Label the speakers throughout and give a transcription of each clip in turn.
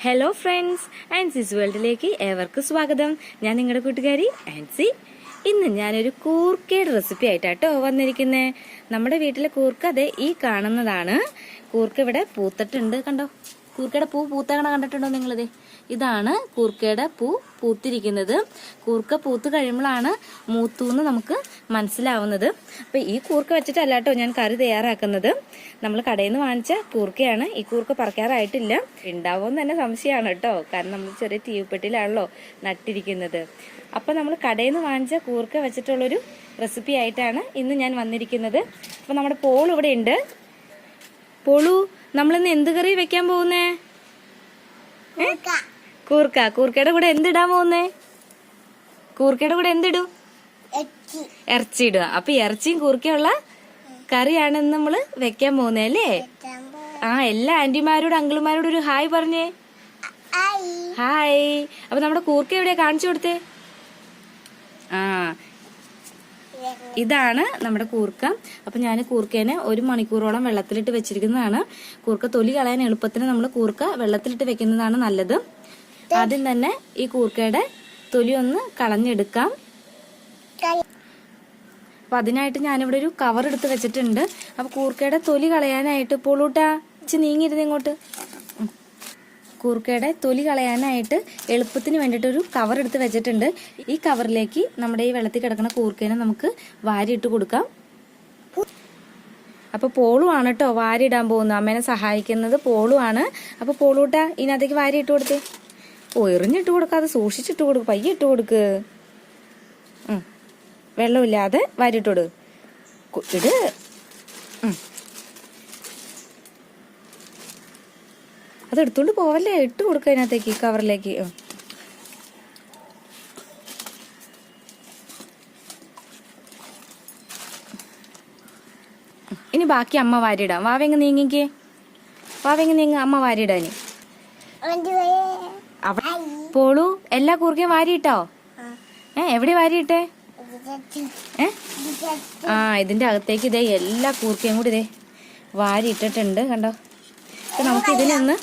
Speaker 1: Hello friends Ansys വേൾഡിലേക്ക് ഏവർക്കും സ്വാഗതം. ഞാൻ നിങ്ങളുടെ കൂട്ടുകാരി ആൻസി. ഇന്ന് ഞാനൊരു കൂർക്കയുടെ റെസിപ്പി ആയിട്ടാട്ടോ വന്നിരിക്കുന്നത് നമ്മുടെ വീട്ടിലെ കൂർക്ക അതെ ഈ കാണുന്നതാണ്. കൂർക്ക ഇവിടെ പൂത്തിട്ടുണ്ട്. കണ്ടോ? കൂർക്കയുടെ പൂ പൂത്തകണ കണ്ടിട്ടുണ്ടോ നിങ്ങളിത്? ഇതാണ് കൂർക്കയുടെ പൂ പൂത്തിരിക്കുന്നത്. കൂർക്ക പൂത്ത് കഴിയുമ്പോഴാണ് മൂത്തൂന്ന് നമുക്ക് മനസ്സിലാവുന്നത്. അപ്പം ഈ കൂർക്ക വെച്ചിട്ടല്ല കേട്ടോ ഞാൻ കറി തയ്യാറാക്കുന്നത്. നമ്മൾ കടയിൽ നിന്ന് വാങ്ങിച്ച കൂർക്കയാണ്. ഈ കൂർക്ക പറക്കാറായിട്ടില്ല. ഉണ്ടാവുമെന്ന് തന്നെ സംശയമാണ് കേട്ടോ. കാരണം നമ്മൾ ചെറിയ തീവപ്പെട്ടിലാണല്ലോ നട്ടിരിക്കുന്നത്. അപ്പം നമ്മൾ കടയിൽ നിന്ന് വാങ്ങിച്ച കൂർക്ക വെച്ചിട്ടുള്ളൊരു റെസിപ്പി ആയിട്ടാണ് ഇന്ന് ഞാൻ വന്നിരിക്കുന്നത്. അപ്പം നമ്മുടെ പോൾ ഇവിടെ ഉണ്ട്. പോളു നമ്മളിന്ന് എന്ത് കറി വെക്കാൻ പോകുന്നേ? കൂർക്ക കൂർക്കയുടെ കൂടെ എന്തിടാൻ പോകുന്നേ കൂർക്കയുടെ കൂടെ എന്തിടും? ഇറച്ചി. ഇടുക. അപ്പൊ ഇറച്ചിയും കൂർക്കയുള്ള കറിയാണ് ഇന്ന് നമ്മൾ വെക്കാൻ പോകുന്നേ അല്ലേ? ആ എല്ലാ ആന്റിമാരോടും അങ്കിളുമാരോടും ഒരു ഹായ് പറഞ്ഞേ. ഹായ്. അപ്പൊ നമ്മുടെ കൂർക്ക എവിടെയാ കാണിച്ചു കൊടുത്തേ? ആ. ഇതാണ് നമ്മുടെ കൂർക്ക. അപ്പൊ ഞാൻ കൂർക്കേനെ ഒരു മണിക്കൂറോളം വെള്ളത്തിലിട്ട് വെച്ചിരിക്കുന്നതാണ്. കൂർക്ക തൊലി കളയാൻ എളുപ്പത്തിന് നമ്മൾ കൂർക്ക വെള്ളത്തിലിട്ട് വെക്കുന്നതാണ് നല്ലത്. ആദ്യം തന്നെ ഈ കൂർക്കയുടെ തൊലി ഒന്ന് കളഞ്ഞെടുക്കാം. അപ്പൊ അതിനായിട്ട് ഞാനിവിടെ ഒരു കവർ എടുത്ത് വെച്ചിട്ടുണ്ട്. അപ്പൊ കൂർക്കയുടെ തൊലി കളയാനായിട്ട് പൊളൂട്ടാ ഇച്ചി നീങ്ങിയിരുന്ന് ഇങ്ങോട്ട്. കൂർക്കയുടെ തൊലി കളയാനായിട്ട് എളുപ്പത്തിന് വേണ്ടിയിട്ട് ഒരു കവർ എടുത്ത് വെച്ചിട്ടുണ്ട്. ഈ കവറിലേക്ക് നമ്മുടെ ഈ വെള്ളത്തിൽ കിടക്കുന്ന കൂർക്കേനെ നമുക്ക് വാരിയിട്ട് കൊടുക്കാം. അപ്പൊ പോളുവാണ് കേട്ടോ വാരിയിടാൻ പോകുന്നത്. അമ്മേനെ സഹായിക്കുന്നത് പോളുവാണ്. അപ്പൊ പോളൂട്ട ഇതിനകത്തേക്ക് വാരി ഇട്ട് കൊടുത്തേ. ഓ എറിഞ്ഞിട്ട് കൊടുക്കാതെ സൂക്ഷിച്ചിട്ട് കൊടുക്ക് പയ്യെ ഇട്ട് കൊടുക്ക്. വെള്ളമില്ലാതെ വാരിട്ടോട് ഇട്. അത് എടുത്തോണ്ട് പോവല്ലേ? ഇട്ട് കൊടുക്ക അതിനകത്തേക്ക് കവറിലേക്ക്. ഇനി ബാക്കി അമ്മ വാരിയിടാം. വാവെങ്ങ് നീങ്ങിക്കേ? വാവെങ്ങ് നീങ്ങ? അമ്മ വാരിയിടാനി അവിടെ പോളു. എല്ലാ കൂർക്കയും വാരിയിട്ടോ? ഏ എവിടെ വാരിയിട്ടേ? ഏ? ആ ഇതിന്റെ അകത്തേക്ക് ഇതേ എല്ലാ കൂർക്കയും കൂടി ഇതേ വാരി ഇട്ടിട്ടുണ്ട് കണ്ടോ? അപ്പൊ നമുക്ക് ഇതിനൊന്ന്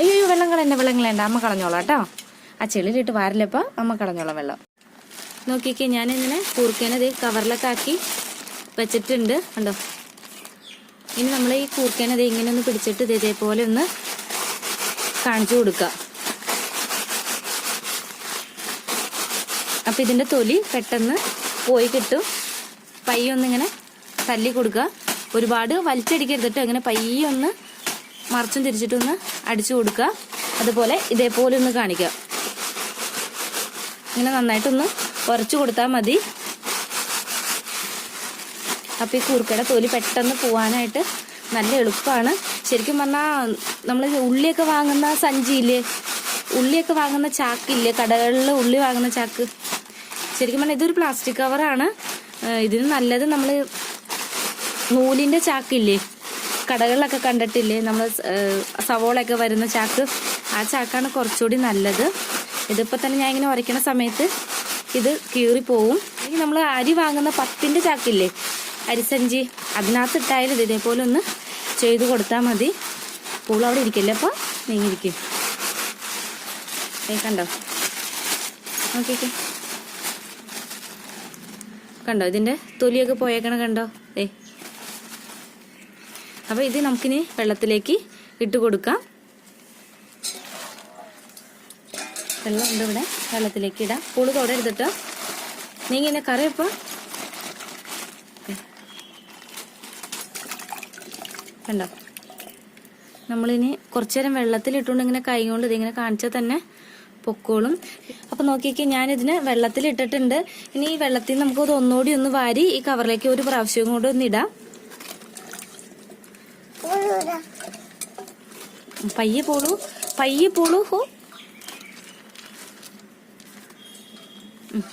Speaker 1: അയ്യോ വെള്ളം കളയണ്ട വെള്ളം കളയണ്ട. അമ്മ കളഞ്ഞോളാം കേട്ടോ. ആ ചെളിയിലിട്ട് വാരില്ലപ്പോ അമ്മ കളഞ്ഞോളാം വെള്ളം. നോക്കിക്കേ ഞാൻ ഇങ്ങനെ കൂർക്കേനെ ഇതേ കവറിലൊക്കെ ആക്കി വെച്ചിട്ടുണ്ട് കണ്ടോ? ഇനി നമ്മൾ ഈ കൂർക്കേനെ ഇതേ ഇങ്ങനെ ഒന്ന് പിടിച്ചിട്ട് ഇത് ഇതേപോലെ ഒന്ന് കാണിച്ചു കൊടുക്കുക. അപ്പൊ ഇതിന്റെ തൊലി പെട്ടെന്ന് പോയി കിട്ടും. പയ്യൊന്നിങ്ങനെ തല്ലി കൊടുക്കുക. ഒരുപാട് വലിച്ചടിക്കരുതിട്ട്. അങ്ങനെ പയ്യൊന്ന് മറിച്ചും തിരിച്ചിട്ടൊന്ന് അടിച്ചു കൊടുക്കുക. അതുപോലെ ഇതേപോലെ ഒന്ന് കാണിക്കുക ഇങ്ങനെ നന്നായിട്ടൊന്ന് ഉരച്ചു കൊടുത്താൽ മതി. അപ്പൊ ഈ കൂർക്കയുടെ തൊലി പെട്ടെന്ന് പോവാനായിട്ട് നല്ല എളുപ്പമാണ് ശരിക്കും പറഞ്ഞാൽ നമ്മൾ ഉള്ളിയൊക്കെ വാങ്ങുന്ന സഞ്ചിയില്ലേ? ഉള്ളിയൊക്കെ വാങ്ങുന്ന ചാക്കില്ലേ? കടകളിൽ ഉള്ളി വാങ്ങുന്ന ചാക്ക്. ശരിക്കും പറഞ്ഞാൽ ഇതൊരു പ്ലാസ്റ്റിക് കവറാണ് ഇതിന് നല്ലത് നമ്മൾ നൂലിന്റെ ചാക്കില്ലേ? കടകളിലൊക്കെ കണ്ടിട്ടില്ലേ? നമ്മൾ സവോളയൊക്കെ വരുന്ന ചാക്ക്. ആ ചാക്കാണ് കുറച്ചുകൂടി നല്ലത്. ഇതിപ്പോൾ തന്നെ ഞാൻ ഇങ്ങനെ ഉരയ്ക്കണ സമയത്ത് ഇത് കീറിപ്പോവും. അല്ലെങ്കിൽ നമ്മൾ അരി വാങ്ങുന്ന പത്തിന്റെ ചാക്കില്ലേ? അരിസഞ്ചി. അതിനകത്ത് ഇട്ടായാലും ഇത് ഇതേപോലെ ഒന്ന് ചെയ്ത് കൊടുത്താൽ മതി. പൂൾ അവിടെ ഇരിക്കില്ല? അപ്പോൾ നീങ്ങിയിരിക്കും. കണ്ടോ? ഓക്കെ നോക്കിക്കേ. കണ്ടോ? ഇതിന്റെ തൊലിയൊക്കെ പോയേക്കണ കണ്ടോ? ഏ അപ്പൊ ഇത് നമുക്കിനി വെള്ളത്തിലേക്ക് ഇട്ട് കൊടുക്കാം. വെള്ളം ഉണ്ട് ഇവിടെ. വെള്ളത്തിലേക്ക് ഇടാം. പുളി തൊടരുതിട്ടോ നീ ഇങ്ങനെ ഇപ്പൊ കണ്ടോ? നമ്മളിനി കുറച്ചു നേരം വെള്ളത്തിലിട്ടുകൊണ്ട് ഇങ്ങനെ കൈ കൊണ്ട് ഇതിങ്ങനെ കാണിച്ചാൽ തന്നെ പൊക്കോളും. അപ്പൊ നോക്കിയൊക്കെ ഞാനിതിന് വെള്ളത്തിലിട്ടിട്ടുണ്ട്. ഇനി ഈ വെള്ളത്തിൽ നമുക്ക് ഇത് ഒന്നുകൂടി ഒന്ന് വാരി ഈ കവറിലേക്ക് ഒരു പ്രാവശ്യവും കൂടെ ഒന്ന് ഇടാം. പയ്യെ പോളൂ പയ്യെ പോളൂ ഹോ.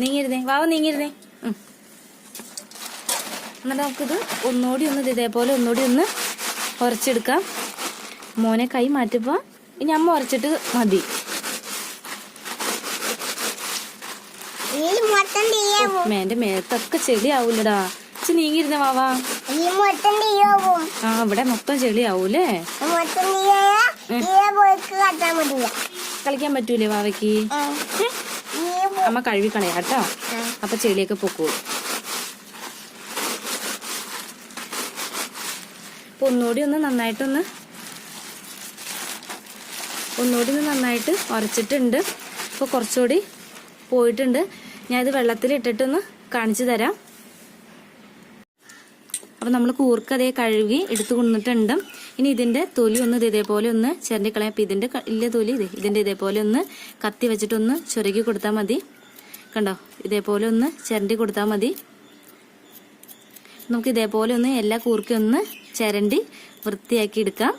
Speaker 1: നീങ്ങിരുന്നേ വാവ നീങ്ങിരുന്നേ. എന്നിട്ട് നമുക്കിത് ഒന്നുകൂടി ഒന്ന് ഇതേപോലെ ഒന്നുകൂടി ഒന്ന് ഉരച്ചെടുക്കാം. മോനെ കൈ മാറ്റിപ്പോ ഇനി അമ്മ ഉരച്ചിട്ട് മതി
Speaker 2: ഈ മൊത്തം തീയാവും
Speaker 1: മേന്റെ മേത്തൊക്കെ ചെളിയാവൂലടാ. നീങ്ങിരുന്ന വാവാ? ആ ഇവിടെ മൊത്തം ചെളിയാവൂലേ? കളിക്കാൻ പറ്റൂലേ വാവയ്ക്ക്? അമ്മ കഴുകി
Speaker 2: കളയാട്ടോ.
Speaker 1: അപ്പൊ ചെളിയൊക്കെ പൊക്കോളൂ അപ്പൊ ഒന്നുകൂടി ഒന്ന് നന്നായിട്ടൊന്ന് ഒന്നുകൂടി ഒന്ന് നന്നായിട്ട് ഉരച്ചിട്ടുണ്ട്. അപ്പോൾ കുറച്ചുകൂടി പോയിട്ടുണ്ട്. വെള്ളത്തിൽ ഇട്ടിട്ടൊന്ന് കാണിച്ചു തരാം. അപ്പോൾ നമ്മൾ കൂർക്ക അതേ കഴുകി എടുത്തു കൊണ്ടിട്ടുണ്ട്. ഇനി ഇതിന്റെ തൊലി ഒന്ന് ഇത് ഇതേപോലെ ഒന്ന് ചിരണ്ടി കളയാം. അപ്പം ഇതിന്റെ ഇല്ല തൊലി ഇത് ഇതിന്റെ ഇതേപോലെ ഒന്ന് കത്തി വെച്ചിട്ടൊന്ന് ചുരുക്കി കൊടുത്താൽ മതി. കണ്ടോ? ഇതേപോലെ ഒന്ന് ചിരണ്ടി കൊടുത്താൽ മതി. നമുക്ക് ഇതേപോലെ ഒന്ന് എല്ലാ കൂർക്കയും ഒന്ന് ചിരണ്ടി വൃത്തിയാക്കി എടുക്കാം.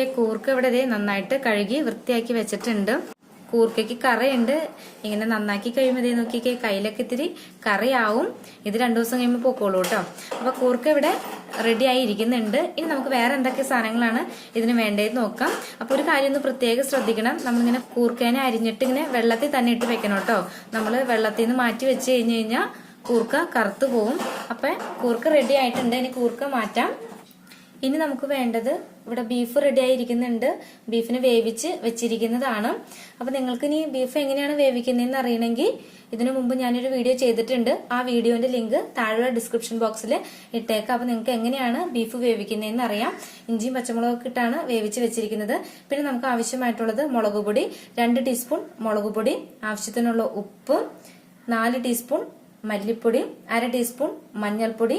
Speaker 1: ഈ കൂർക്ക ഇവിടെ നന്നായിട്ട് കഴുകി വൃത്തിയാക്കി വെച്ചിട്ടുണ്ട്. കൂർക്കയ്ക്ക് കറയുണ്ട്. ഇങ്ങനെ നന്നാക്കി കഴിയുമ്പോൾ ഇതേ നോക്കിക്കേ കയ്യിലൊക്കെ ഇത്തിരി കറിയാവും. ഇത് രണ്ടു ദിവസം കഴിയുമ്പോൾ പൊക്കോളൂ കേട്ടോ. അപ്പോൾ കൂർക്ക ഇവിടെ റെഡി ആയി ഇരിക്കുന്നുണ്ട്. ഇനി നമുക്ക് വേറെ എന്തൊക്കെ സാധനങ്ങളാണ് ഇതിന് വേണ്ടതെന്ന് നോക്കാം. അപ്പോൾ ഒരു കാര്യം ഒന്ന് പ്രത്യേകം ശ്രദ്ധിക്കണം. നമ്മളിങ്ങനെ കൂർക്കേനെ അരിഞ്ഞിട്ട് ഇങ്ങനെ വെള്ളത്തിൽ തന്നെ ഇട്ട് വെക്കണം കേട്ടോ. നമ്മൾ വെള്ളത്തിൽ നിന്ന് മാറ്റി വെച്ച് കഴിഞ്ഞ് കഴിഞ്ഞാൽ കൂർക്ക കറുത്തു പോവും. അപ്പൊ കൂർക്ക റെഡി ആയിട്ടുണ്ട്. ഇനി കൂർക്ക മാറ്റാം. ഇനി നമുക്ക് വേണ്ടത് ഇവിടെ ബീഫ് റെഡി ആയിരിക്കുന്നുണ്ട്. ബീഫിന് വേവിച്ച് വെച്ചിരിക്കുന്നതാണ്. അപ്പൊ നിങ്ങൾക്ക് ഇനി ബീഫ് എങ്ങനെയാണ് വേവിക്കുന്നതെന്ന് അറിയണമെങ്കിൽ ഇതിനു മുമ്പ് ഞാനൊരു വീഡിയോ ചെയ്തിട്ടുണ്ട്. ആ വീഡിയോന്റെ ലിങ്ക് താഴെ ഡിസ്ക്രിപ്ഷൻ ബോക്സിൽ ഇട്ടേക്കാം. അപ്പൊ നിങ്ങൾക്ക് എങ്ങനെയാണ് ബീഫ് വേവിക്കുന്നതെന്ന് അറിയാം. ഇഞ്ചിയും പച്ചമുളകൊക്കെ ഇട്ടാണ് വേവിച്ച് വെച്ചിരിക്കുന്നത്. പിന്നെ നമുക്ക് ആവശ്യമായിട്ടുള്ളത് മുളക് പൊടി രണ്ട് ടീസ്പൂൺ മുളക് പൊടി ആവശ്യത്തിനുള്ള ഉപ്പ് നാല് ടീസ്പൂൺ മല്ലിപ്പൊടി അര ടീസ്പൂൺ മഞ്ഞൾപ്പൊടി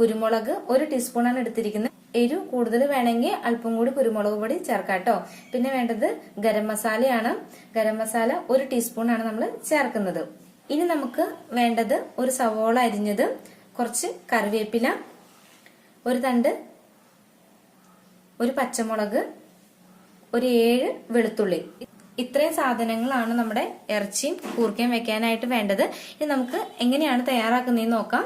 Speaker 1: കുരുമുളക് ഒരു ടീസ്പൂണാണ് എടുത്തിരിക്കുന്നത്. എരിവ് കൂടുതൽ വേണമെങ്കിൽ അല്പം കൂടി കുരുമുളക് പൊടി ചേർക്കാം കേട്ടോ പിന്നെ വേണ്ടത് ഗരം മസാലയാണ്. ഗരം മസാല ഒരു ടീസ്പൂൺ ആണ് നമ്മൾ ചേർക്കുന്നത്. ഇനി നമുക്ക് വേണ്ടത് ഒരു സവോള അരിഞ്ഞത് കുറച്ച് കറിവേപ്പില ഒരു തണ്ട് ഒരു പച്ചമുളക് ഒരു ഏഴ് വെളുത്തുള്ളി. ഇത്രയും സാധനങ്ങളാണ് നമ്മുടെ ഇറച്ചിയും കൂർക്കയും വെക്കാനായിട്ട് വേണ്ടത്. ഇനി നമുക്ക് എങ്ങനെയാണ് തയ്യാറാക്കുന്നതെന്ന് നോക്കാം.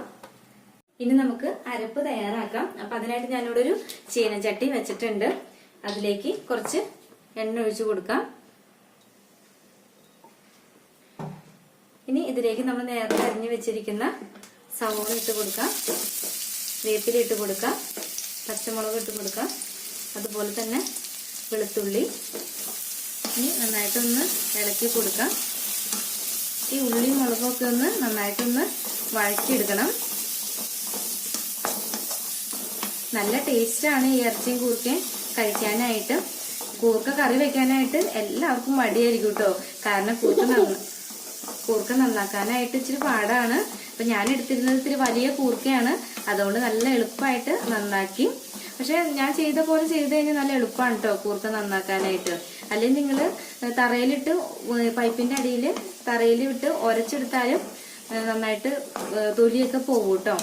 Speaker 1: ഇനി നമുക്ക് അരപ്പ് തയ്യാറാക്കാം. അപ്പൊ അതിനായിട്ട് ഞാനിവിടെ ഒരു ചീനച്ചട്ടി വെച്ചിട്ടുണ്ട്. അതിലേക്ക് കുറച്ച് എണ്ണ ഒഴിച്ചു കൊടുക്കാം. ഇനി ഇതിലേക്ക് നമ്മൾ നേരത്തെ അരിഞ്ഞു വെച്ചിരിക്കുന്ന സവോള ഇട്ട് കൊടുക്കാം. വേപ്പില ഇട്ട് കൊടുക്കാം. പച്ചമുളക് ഇട്ട് കൊടുക്കാം. അതുപോലെ തന്നെ വെളുത്തുള്ളി. ഇനി നന്നായിട്ടൊന്ന് ഇളക്കി കൊടുക്കാം. ഈ ഉള്ളിയും മുളകും ഒക്കെ ഒന്ന് നന്നായിട്ടൊന്ന് വഴറ്റിയെടുക്കണം. നല്ല ടേസ്റ്റാണ് ഈ ഇറച്ചിയും കൂർക്കയും കഴിക്കാനായിട്ട്. കൂർക്ക കറി വെക്കാനായിട്ട് എല്ലാവർക്കും മടിയായിരിക്കും കേട്ടോ കാരണം കൂർക്ക കൂർക്ക നന്നാക്കാനായിട്ട് ഇച്ചിരി പാടാണ്. അപ്പൊ ഞാൻ എടുത്തിരുന്നത് ഇത്തിരി വലിയ കൂർക്കയാണ്. അതുകൊണ്ട് നല്ല എളുപ്പമായിട്ട് നന്നാക്കി. പക്ഷെ ഞാൻ ചെയ്ത പോലെ ചെയ്ത് കഴിഞ്ഞാൽ നല്ല എളുപ്പമാണ് കേട്ടോ കൂർക്ക നന്നാക്കാനായിട്ട്. അല്ലെങ്കിൽ നിങ്ങൾ തറയിലിട്ട് പൈപ്പിന്റെ അടിയിൽ തറയിൽ വിട്ട് ഉരച്ചെടുത്താലും നന്നായിട്ട് തൊലിയൊക്കെ പോകും കേട്ടോ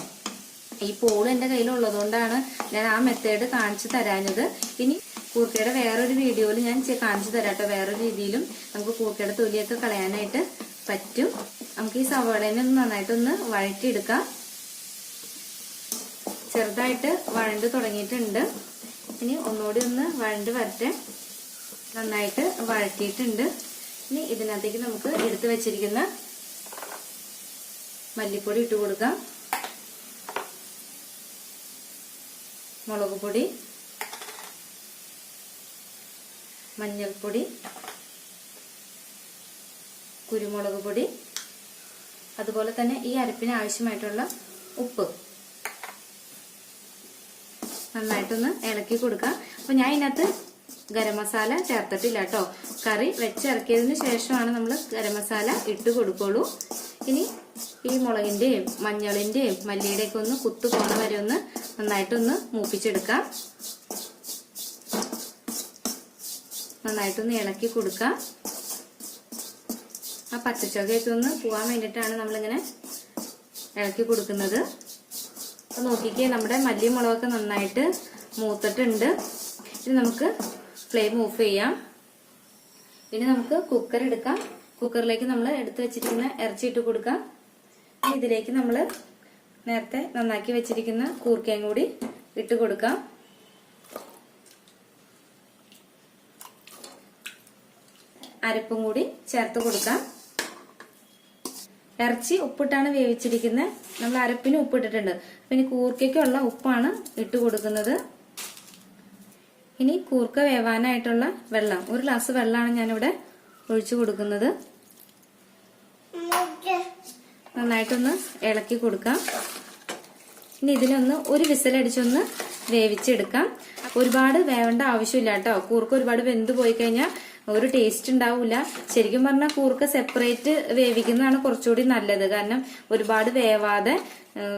Speaker 1: ഈ പോൾ എന്റെ കയ്യിലുള്ളതുകൊണ്ടാണ് ഞാൻ ആ മെത്തേഡ് കാണിച്ചു തരാഞ്ഞത്. ഇനി കൂർക്കയുടെ വേറൊരു വീഡിയോയിൽ ഞാൻ കാണിച്ചു തരാം കേട്ടോ വേറൊരു രീതിയിലും നമുക്ക് കൂർക്കയുടെ തൊലിയൊക്കെ കളയാനായിട്ട് പറ്റും. നമുക്ക് ഈ സവാളേനെ ഒന്ന് നന്നായിട്ടൊന്ന് വഴറ്റിയെടുക്കാം. ചെറുതായിട്ട് വഴണ്ട് തുടങ്ങിയിട്ടുണ്ട്. ഇനി ഒന്നുകൂടി ഒന്ന് വഴണ്ട് വരട്ടെ. നന്നായിട്ട് വഴറ്റിയിട്ടുണ്ട്. ഇനി ഇതിനകത്തേക്ക് നമുക്ക് എടുത്തു വെച്ചിരിക്കുന്ന മല്ലിപ്പൊടി ഇട്ട് കൊടുക്കാം. മുളക് പൊടി മഞ്ഞൾപ്പൊടി കുരുമുളക് പൊടി അതുപോലെ തന്നെ ഈ അരപ്പിന് ആവശ്യമായിട്ടുള്ള ഉപ്പ്. നന്നായിട്ടൊന്ന് ഇളക്കി കൊടുക്കാം. അപ്പൊ ഞാൻ ഇതിനകത്ത് ഗരം മസാല ചേർത്തിട്ടില്ല കേട്ടോ കറി വെച്ചിറക്കിയതിന് ശേഷമാണ് നമ്മൾ ഗരം മസാല ഇട്ട് കൊടുക്കുള്ളൂ. ഇനി ഈ മുളകിന്റെയും മഞ്ഞളിന്റെയും മല്ലിയുടെയൊക്കെ ഒന്ന് കുത്തു പോണ വരെ ഒന്ന് നന്നായിട്ടൊന്ന് മൂപ്പിച്ചെടുക്കാം. നന്നായിട്ടൊന്ന് ഇളക്കി കൊടുക്കാം. ആ പച്ചച്ചൊകയൊക്കെ ഒന്ന് പോവാൻ വേണ്ടിയിട്ടാണ് നമ്മളിങ്ങനെ ഇളക്കി കൊടുക്കുന്നത്. അപ്പൊ നോക്കിക്കേ നമ്മുടെ മല്ലി മുളകൊക്കെ നന്നായിട്ട് മൂത്തിട്ടുണ്ട്. ഇനി നമുക്ക് ഫ്ലെയിം ഓഫ് ചെയ്യാം. ഇനി നമുക്ക് കുക്കർ എടുക്കാം. കുക്കറിലേക്ക് നമ്മൾ എടുത്തു വെച്ചിരിക്കുന്ന ഇറച്ചി ഇട്ട് കൊടുക്കാം ഇതിലേക്ക് നമ്മൾ നേരത്തെ നന്നാക്കി വെച്ചിരിക്കുന്ന കൂർക്കയും കൂടി ഇട്ട് കൊടുക്കാം. അരപ്പും കൂടി ചേർത്ത് കൊടുക്കാം. ഇറച്ചി ഉപ്പിട്ടാണ് വേവിച്ചിരിക്കുന്നത് നമ്മൾ അരപ്പിന് ഉപ്പിട്ടിട്ടുണ്ട് പിന്നെ കൂർക്കയ്ക്കുള്ള ഉപ്പാണ് ഇട്ട് കൊടുക്കുന്നത്. ഇനി കൂർക്ക വേവാനായിട്ടുള്ള വെള്ളം. ഒരു ഗ്ലാസ് വെള്ളമാണ് ഞാനിവിടെ ഒഴിച്ചു കൊടുക്കുന്നത്. നന്നായിട്ടൊന്ന് ഇളക്കി കൊടുക്കാം. ഇനി ഇതിനൊന്ന് ഒരു വിസലടിച്ചൊന്ന് വേവിച്ചെടുക്കാം. ഒരുപാട് വേവേണ്ട ആവശ്യമില്ല കേട്ടോ. കൂർക്ക ഒരുപാട് വെന്ത് പോയി കഴിഞ്ഞാൽ ഒരു ടേസ്റ്റ് ഉണ്ടാവില്ല ശരിക്കും പറഞ്ഞാൽ കൂർക്ക സെപ്പറേറ്റ് വേവിക്കുന്നതാണ് കുറച്ചുകൂടി നല്ലത്. കാരണം ഒരുപാട് വേവാതെ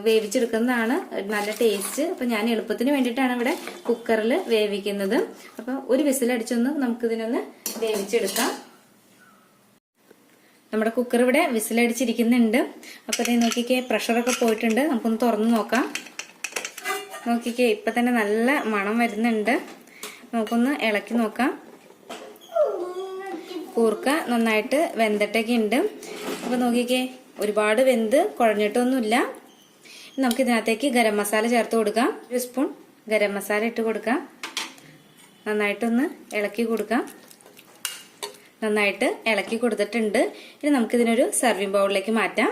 Speaker 1: വേവിച്ചെടുക്കുന്നതാണ് നല്ല ടേസ്റ്റ് അപ്പൊ ഞാൻ എളുപ്പത്തിന് വേണ്ടിയിട്ടാണ് ഇവിടെ കുക്കറിൽ വേവിക്കുന്നത്. അപ്പൊ ഒരു വിസിലടിച്ചൊന്ന് നമുക്കിതിനൊന്ന് വേവിച്ചെടുക്കാം. നമ്മുടെ കുക്കർ ഇവിടെ വിസിലടിച്ചിരിക്കുന്നുണ്ട്. അപ്പൊ ഇതേ നോക്കിക്കേ പ്രഷറൊക്കെ പോയിട്ടുണ്ട്. നമുക്കൊന്ന് തുറന്നു നോക്കാം. നോക്കിക്കേ ഇപ്പൊ തന്നെ നല്ല മണം വരുന്നുണ്ട്. നമുക്കൊന്ന് ഇളക്കി നോക്കാം. കൂർക്ക നന്നായിട്ട് വെന്തിട്ടൊക്കെ ഉണ്ട്. അപ്പൊ നോക്കിക്കേ ഒരുപാട് വെന്ത് കുഴഞ്ഞിട്ടൊന്നുമില്ല. നമുക്ക് ഇതിനകത്തേക്ക് ഗരം മസാല ചേർത്ത് കൊടുക്കാം. ഒരു സ്പൂൺ ഗരം മസാല ഇട്ട് കൊടുക്കാം. നന്നായിട്ടൊന്ന് ഇളക്കി കൊടുക്കാം. നന്നായിട്ട് ഇളക്കി കൊടുത്തിട്ടുണ്ട്. ഇനി നമുക്കിതിനൊരു സെർവിങ് ബൗളിലേക്ക് മാറ്റാം.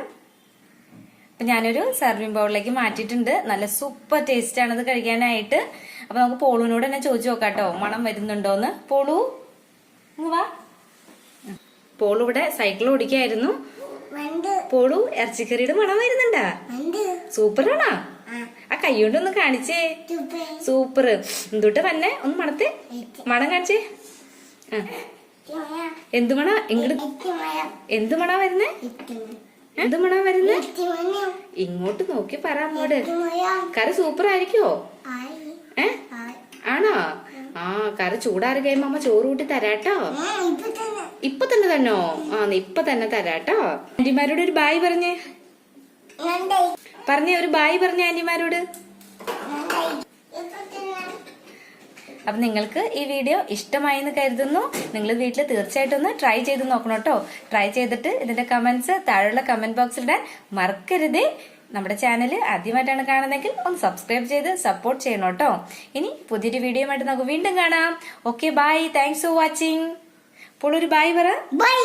Speaker 1: അപ്പൊ ഞാനൊരു സെർവിങ് ബൗളിലേക്ക് മാറ്റിയിട്ടുണ്ട്. നല്ല സൂപ്പർ ടേസ്റ്റ് ആണ് ഇത് കഴിക്കാനായിട്ട്. അപ്പൊ നമുക്ക് പോളുവിനോട് തന്നെ ചോദിച്ചു നോക്കാം കേട്ടോ മണം വരുന്നുണ്ടോന്ന്. പോളു വാ. പോളു ഇവിടെ സൈക്കിൾ ഓടിക്കായിരുന്നു. പോളു ഇറച്ചിക്കറിയുടെ മണം വരുന്നുണ്ടാ? സൂപ്പറാണോ ആ. കൈ കൊണ്ടൊന്ന് കാണിച്ചേ. സൂപ്പർ എന്തുട്ട് തന്നെ ഒന്ന് മണത്തെ. മണം കാണിച്ചേ. ആ. എന്ത് മണ? ഇങ്ങോട്ട്
Speaker 2: ചുമയ
Speaker 1: എന്ത് മണ വരുന്നേ?
Speaker 2: ഇട്ടുമ
Speaker 1: എന്ത് മണ വരുന്നേ? ഇങ്ങോട്ട് നോക്കി പറ കറി സൂപ്പർ ആയിരിക്കോ
Speaker 2: ആയി.
Speaker 1: ഏ? ആണോ? ആ കറി ചൂടാറി കഴിയുമ്പോ അമ്മ ചോറ് കൂട്ടി തരാട്ടോ.
Speaker 2: ഇപ്പൊ തന്നെ.
Speaker 1: തന്നോ ആ ഇപ്പൊ തന്നെ തരാട്ടോ. ആന്റിമാരോട് ഒരു ബായ് പറഞ്ഞേ. പറഞ്ഞേ ഒരു ബായ് പറഞ്ഞേ ആന്റിമാരോട്
Speaker 2: നണ്ടേ ഇപ്പൊ തന്നെ
Speaker 1: അപ്പൊ നിങ്ങൾക്ക് ഈ വീഡിയോ ഇഷ്ടമായി എന്ന് കരുതുന്നു. നിങ്ങൾ വീട്ടിൽ തീർച്ചയായിട്ടും ഒന്ന് ട്രൈ ചെയ്ത് നോക്കണം കേട്ടോ. ട്രൈ ചെയ്തിട്ട് ഇതിന്റെ കമന്റ്സ് താഴെയുള്ള കമന്റ് ബോക്സിൽ ഇടാൻ മറക്കരുതേ. നമ്മുടെ ചാനൽ ആദ്യമായിട്ടാണ് കാണുന്നതെങ്കിൽ ഒന്ന് സബ്സ്ക്രൈബ് ചെയ്ത് സപ്പോർട്ട് ചെയ്യണം കേട്ടോ. ഇനി പുതിയൊരു വീഡിയോയുമായിട്ട് നമുക്ക് വീണ്ടും കാണാം. Okay bye thanks for watching ഇപ്പോൾ ഒരു ബൈ പറ.
Speaker 2: ബൈ